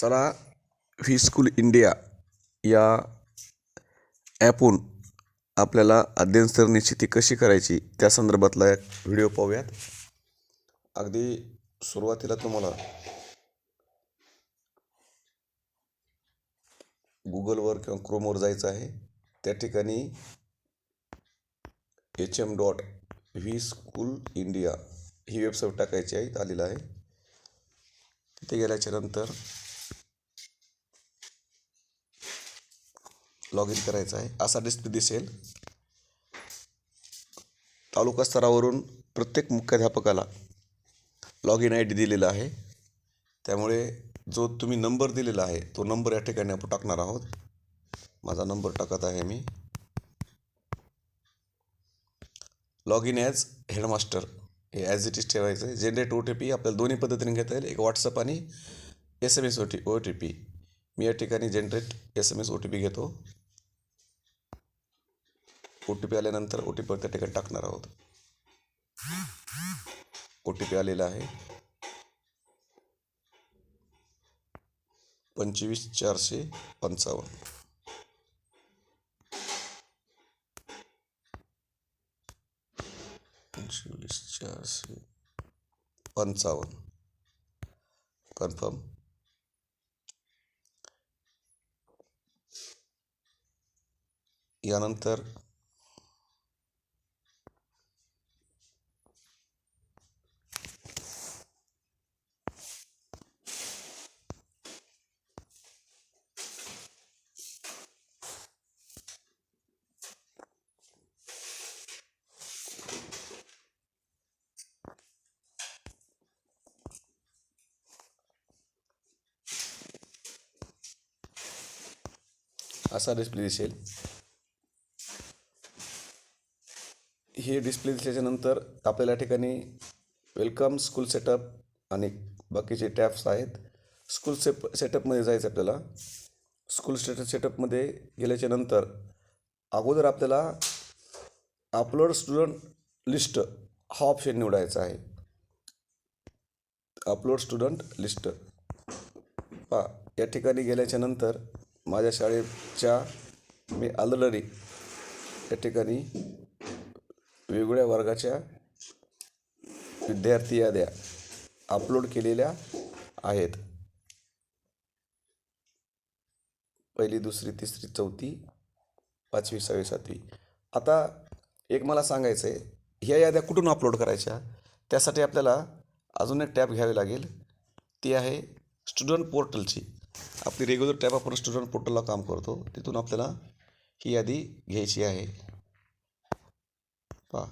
चला V school India या ॲपहून आपल्याला अध्ययन निश्चिती कशी करायची त्या संदर्भातला एक व्हिडिओ पाहूयात. अगदी सुरुवातीला तुम्हाला गुगलवर किंवा क्रोमवर जायचं आहे त्या ठिकाणी H M dot V school India ही वेबसाईट टाकायची आहे आलेलं आहे. तिथे गेल्याच्यानंतर लॉग इन करायचं आहे. असा डिस्प्ले दिसेल. तालुका स्तरावरून प्रत्येक मुख्याध्यापकाला लॉग इन आय डी दिलेला आहे. त्यामुळे जो तुम्ही नंबर दिलेला आहे तो नंबर या ठिकाणी आपण टाकणार आहोत. माझा नंबर टाकत आहे मी. लॉग इन ॲज हेडमास्टर हे ॲज इट इज ठेवायचं आहे. जनरेट ओ टी पी आपल्याला दोन्ही पद्धतीने घेता येईल. एक व्हॉट्सअप आणि S M S O T O T P मी या ठिकाणी generate S M S O T P घेतो. ओ टी पी आल्यानंतर ओ टी पी त्या ठिकाणी टाकणार आहोत. ओ टी पी आलेला आहे. पंचवीस चारशे पंचावन्न. पंचवीस चारशे पंचावन्न. कन्फर्म? यानंतर असा डिस्प्ले दिसेल. हे डिस्प्ले दिसल्याच्यानंतर आपल्याला या ठिकाणी वेलकम स्कूल सेटअप आणि बाकीचे टॅप्स आहेत. स्कूल सेप सेटअपमध्ये जायचं आपल्याला. स्कूल सेट सेटअपमध्ये गेल्याच्यानंतर अगोदर आपल्याला अपलोड स्टुडंट लिस्ट हा ऑप्शन निवडायचा आहे. अपलोड स्टुडंट लिस्ट पा या ठिकाणी गेल्याच्यानंतर माझ्या शाळेच्या मी आलडरी या ठिकाणी वेगवेगळ्या वर्गाच्या विद्यार्थी याद्या अपलोड केलेल्या आहेत. पहिली दुसरी तिसरी चौथी पाचवी सहावी सातवी. आता एक मला सांगायचं आहे ह्या याद्या कुठून अपलोड करायच्या? त्यासाठी आपल्याला अजून एक टॅब घ्यावी लागेल. ती आहे स्टुडंट पोर्टलची. आपली रेग्युलर टॅब आपण स्टुडंट पोर्टलला काम करतो. तिथून आपल्याला ही यादी घ्यायची आहे. पहा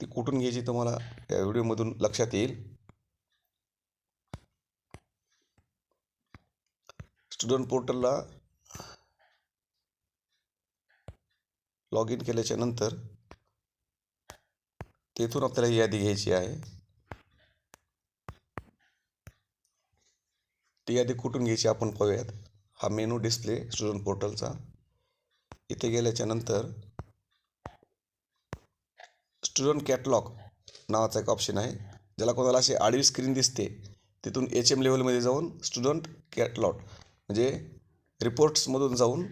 ती कुठून घ्यायची तुम्हाला या व्हिडिओमधून लक्षात येईल. स्टुडंट पोर्टलला लॉग इन केल्याच्यानंतर तेथून आपल्याला ही यादी घ्यायची आहे. यादी कुठून घ्यायची आपण पाहूयात. हा मेनू डिस्प्ले स्टुडंट पोर्टलचा. इथे गेल्याच्यानंतर स्टुडंट कॅटलॉग नावाचा एक ऑप्शन आहे. ज्याला कोणाला अशी आडवी स्क्रीन दिसते तिथून एच एम लेवलमध्ये जाऊन स्टुडंट कॅटलॉग म्हणजे रिपोर्ट्समधून जाऊन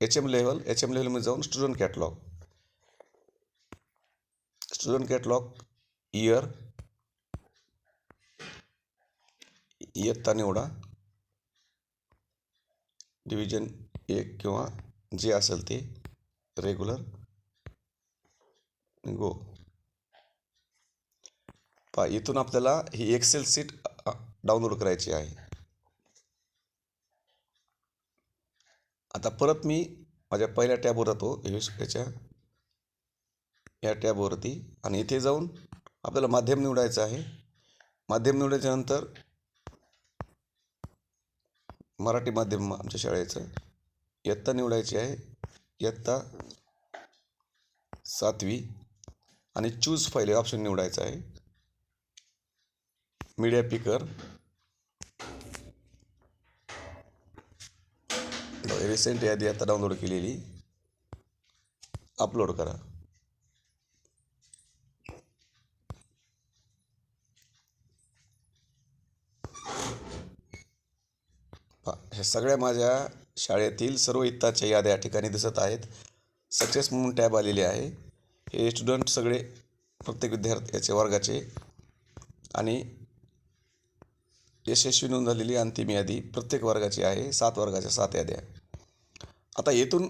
H M level H M लेवलमध्ये जाऊन student catalogue. Student catalogue year इयत्ता निवडा. डिव्हिजन एक किंवा जे असेल ते रेग्युलर गो पा इथून आपल्याला ही एक्सेल सीट डाउनलोड करायची आहे. आता परत मी माझ्या पहिल्या टॅबवर जातो याच्या या टॅबवरती आणि इथे जाऊन आपल्याला माध्यम निवडायचं आहे. माध्यम निवडल्याच्यानंतर मराठी माध्यम आमच्या शाळेचं. इयत्ता निवडायची आहे. इयत्ता सातवी आणि चूज फाईल हे ऑप्शन निवडायचं आहे. मीडिया पिकर रिसेंट यादी आता डाउनलोड केलेली. अपलोड करा पहा ह्या सगळ्या माझ्या शाळेतील सर्व इत्ताच्या याद्या या ठिकाणी दिसत आहेत. सक्सेस म्हणून टॅब आलेली आहे. हे स्टुडंट सगळे प्रत्येक विद्यार्थ्याचे वर्गाचे. आणि यशस्वी नोंद झालेली अंतिम यादी प्रत्येक वर्गाची आहे. सात वर्गाच्या सात याद्या. आता येथून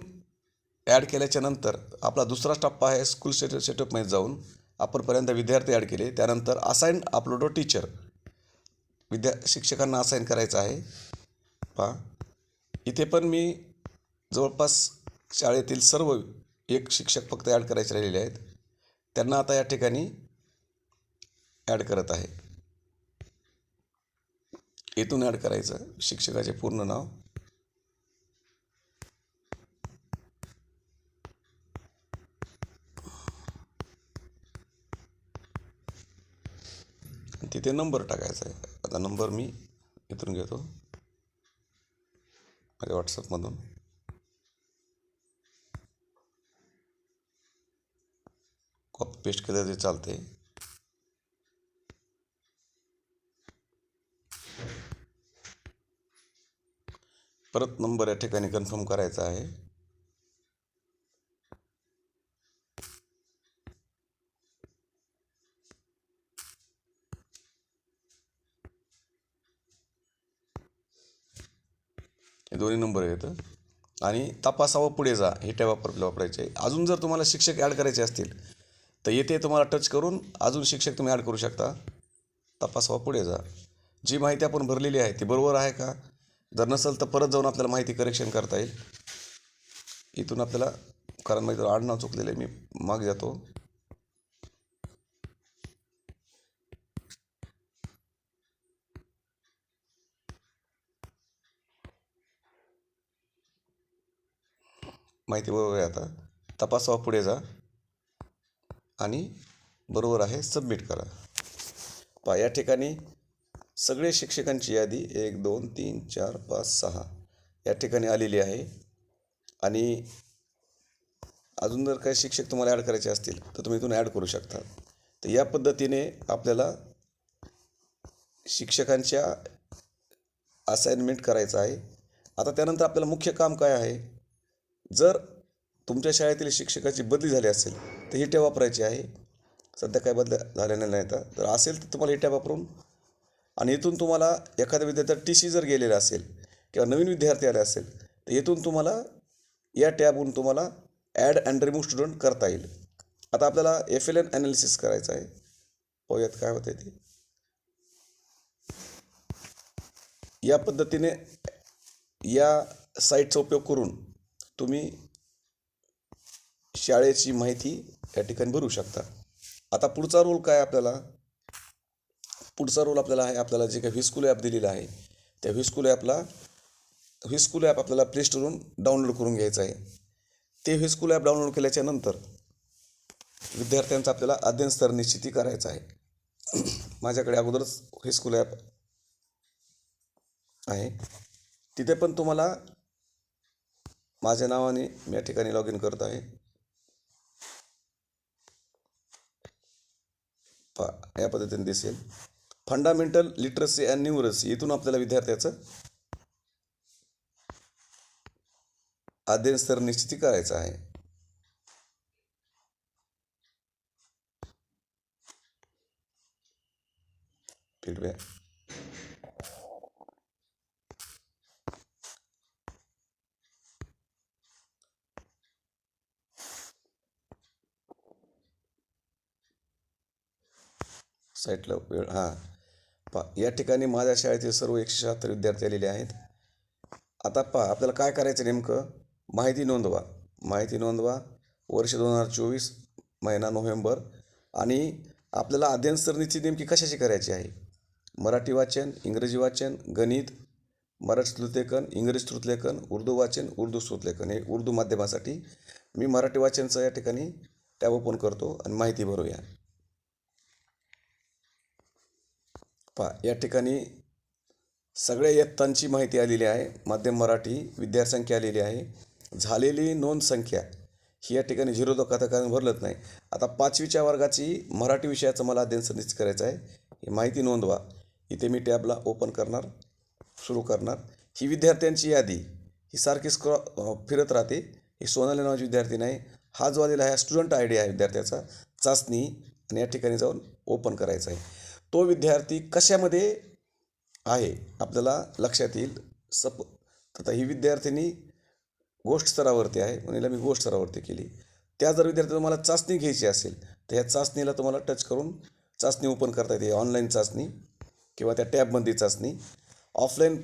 ॲड केल्याच्यानंतर आपला दुसरा टप्पा आहे स्कूल सेट सेटअपमध्ये जाऊन. आपणपर्यंत विद्यार्थी ॲड केले. त्यानंतर असाईन अपलोड टीचर विद्या शिक्षकांना असाईन करायचं आहे. पहा इथे पण मी जवळपास शाळेतील सर्व एक शिक्षक फक्त ॲड करायचे राहिलेले आहेत. त्यांना आता या ठिकाणी ॲड करत आहे. इथून ॲड करायचं. शिक्षकाचे पूर्ण नाव. तिथे नंबर टाकायचा आहे. आता नंबर मी इथून घेतो. माझ्या व्हॉट्सअपमधून कॉपी पेस्ट केलं तरी चालते परत नंबर या ठिकाणी कन्फर्म करायचा आहे. दोन्ही नंबर येतं आणि तपासावं पुढे जा हे टॅब वापर वापरायचे. आहे अजून जर तुम्हाला शिक्षक ॲड करायचे असतील तर येथे तुम्हाला टच करून अजून शिक्षक तुम्ही ॲड करू शकता. तपासावा पुढे जा. जी माहिती आपण भरलेली आहे ती बरोबर आहे का? जर नसेल तर परत जाऊन आपल्याला माहिती करेक्शन करता येईल. इथून आपल्याला कारण माहिती आडनाव चुकलेलं आहे मी माग जातो. माहिती बरोबर आहे आता. तपासावा पुढे जा. आणि बरोबर आहे सबमिट करा. पहा या ठिकाणी सगळे शिक्षकांची यादी एक दोन तीन चार पाच सहा या ठिकाणी आलेली आहे. आणि अजून जर काही शिक्षक तुम्हाला ॲड करायचे असतील तर तुम्ही इथून ॲड करू शकता. तर या पद्धतीने आपल्याला शिक्षकांच्या असाइनमेंट करायचं आहे. आता त्यानंतर आपल्याला मुख्य काम काय आहे? जर तुमच्या शाळेतील शिक्षकाची बदली झाली असेल तर ही टॅब वापरायची आहे. सध्या काय बदल झालेल्या नाही तर जर असेल तर तुम्हाला ही टॅब वापरून आणि इथून तुम्हाला एखाद्या विद्यार्थ्याला टी सी जर गेलेला असेल किंवा नवीन विद्यार्थी आले असेल तर इथून तुम्हाला या टॅबहून तुम्हाला ॲड अँड रिमूव्ह स्टुडंट करता येईल. आता आपल्याला एफ एल एन ॲनालिसिस करायचं आहे. पाहूयात काय होतं ते. या पद्धतीने या साईटचा उपयोग करून तुम्ही शाळेची माहिती या ठिकाणी भरू शकता. आता पुढचा रोल काय आपल्याला? पुढचा रोल आपल्याला आहे आपल्याला जे काही व्हिस्कूल ॲप दिलेलं आहे त्या व्हिस्कूल ॲपला व्हिस्कूल ॲप आपल्याला प्ले स्टोरून डाउनलोड करून घ्यायचं आहे. ते व्हिस्कूल ॲप डाउनलोड केल्याच्यानंतर विद्यार्थ्यांचं आपल्याला अध्ययन स्तर निश्चिती करायचं आहे. माझ्याकडे अगोदरच व्हिस्कूल ॲप आहे. तिथे पण तुम्हाला माझ्या नावाने मी या ठिकाणी लॉग इन करत आहे. पा या पद्धतीने दिसेल. फंडामेंटल लिटरसी अँड न्यूरसी इथून आपल्याला विद्यार्थ्याचं अध्ययन स्तर निश्चिती करायचं आहे. फीडबॅक साईटला वेळ हां. पा या ठिकाणी माझ्या शाळेतील सर्व एकशे शहात्तर विद्यार्थी आलेले आहेत. आता पहा आपल्याला काय करायचं नेमकं? माहिती नोंदवा. माहिती नोंदवा. वर्ष दोन हजार चोवीस महिना नोव्हेंबर. आणि आपल्याला अध्ययन सरणीची नेमकी कशाची करायची आहे? मराठी वाचन इंग्रजी वाचन गणित मराठी श्रुतलेखन इंग्रजी श्रुतलेखन उर्दू वाचन उर्दू श्रुतलेखन हे उर्दू माध्यमासाठी मी मराठी वाचनचं या ठिकाणी टॅब ओपन करतो आणि माहिती भरूया. पहा या ठिकाणी सगळ्या इयत्तांची माहिती आलेली आहे. माध्यम मराठी विद्यासंख्या आलेली आहे. झालेली नोंद संख्या ही या ठिकाणी झिरो तो कथा कारण भरलंच नाही. आता पाचवीच्या वर्गाची मराठी विषयाचं मला अध्ययन निश्चित करायचं आहे. ही माहिती नोंदवा. इथे मी टॅबला ओपन करणार सुरू करणार. ही विद्यार्थ्यांची यादी ही सारखी स्क्रॉ फिरत राहते. ही सोनाली नावाची विद्यार्थी नाही. हा जो आलेला आहे स्टुडंट आय डी आहे विद्यार्थ्याचा. चाचणी आणि या ठिकाणी जाऊन ओपन करायचा आहे. तो विद्यार्थी कशामध्ये आहे आपल्याला लक्षात येईल. सप आता ही विद्यार्थिनी गोष्ट स्तरावरती आहे म्हणून मी गोष्ट स्तरावरती केली. त्या जर विद्यार्थी तुम्हाला चाचणी घ्यायची असेल तर ह्या चाचणीला तुम्हाला टच करून चाचणी ओपन करता येते ऑनलाईन चाचणी किंवा त्या टॅबमध्ये चाचणी. ऑफलाईन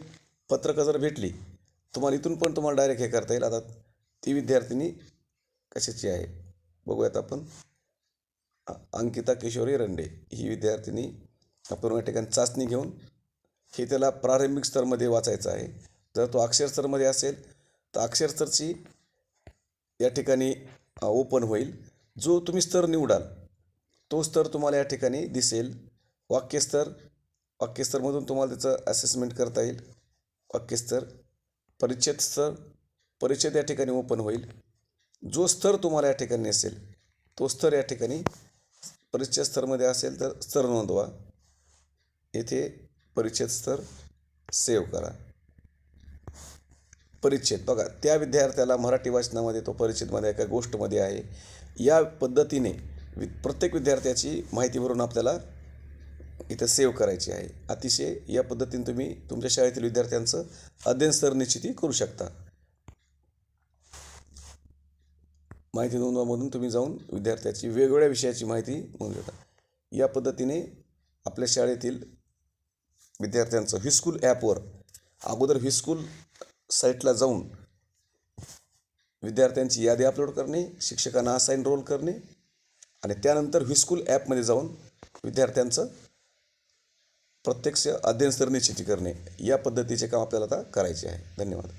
पत्रकं जर भेटली तुम्हाला इथून पण तुम्हाला डायरेक्ट हे करता येईल. आता ती विद्यार्थिनी कशाची आहे? बघूयात आपण. अंकिता किशोरी रंडे ही विद्यार्थिनी आपण या ठिकाणी चाचणी घेऊन हे त्याला प्रारंभिक स्तरमध्ये वाचायचं आहे. जर तो अक्षरस्तरमध्ये असेल तर अक्षरस्तरची या ठिकाणी ओपन होईल. जो तुम्ही स्तर निवडाल तो स्तर तुम्हाला या ठिकाणी दिसेल. वाक्यस्तर वाक्यस्तरमधून तुम्हाला त्याचं असेसमेंट करता येईल. वाक्यस्तर परिच्छेद स्तर परिच्छेद या ठिकाणी ओपन होईल. जो स्तर तुम्हाला या ठिकाणी असेल तो स्तर या ठिकाणी परिच्छेद स्तरमध्ये असेल तर स्तर नोंदवा. येथे परिच्छेद स्तर सेव्ह करा. परिच्छेद. बघा त्या विद्यार्थ्याला मराठी वाचनामध्ये तो परिच्छेदमध्ये एका गोष्टमध्ये आहे. या पद्धतीने वि प्रत्येक विद्यार्थ्याची माहिती भरून आपल्याला इथं सेव्ह करायची आहे. अतिशय या पद्धतीने तुम्ही तुमच्या शाळेतील विद्यार्थ्यांचं अध्ययन स्तर निश्चिती करू शकता. माहिती नोंदवामधून तुम्ही जाऊन विद्यार्थ्याची वेगवेगळ्या विषयाची माहिती नोंदवता. या पद्धतीने आपल्या शाळेतील विद्यार्थ्यांचं हिस्कूल ॲपवर अगोदर हिस्कूल साईटला जाऊन विद्यार्थ्यांची यादी अपलोड करणे शिक्षकांना असाईन रोल करणे आणि त्यानंतर हिस्कूल ॲपमध्ये जाऊन विद्यार्थ्यांचं प्रत्यक्ष अध्ययन स्तर निश्चिती करणे. या पद्धतीचे काम आपल्याला आता करायचे आहे. धन्यवाद.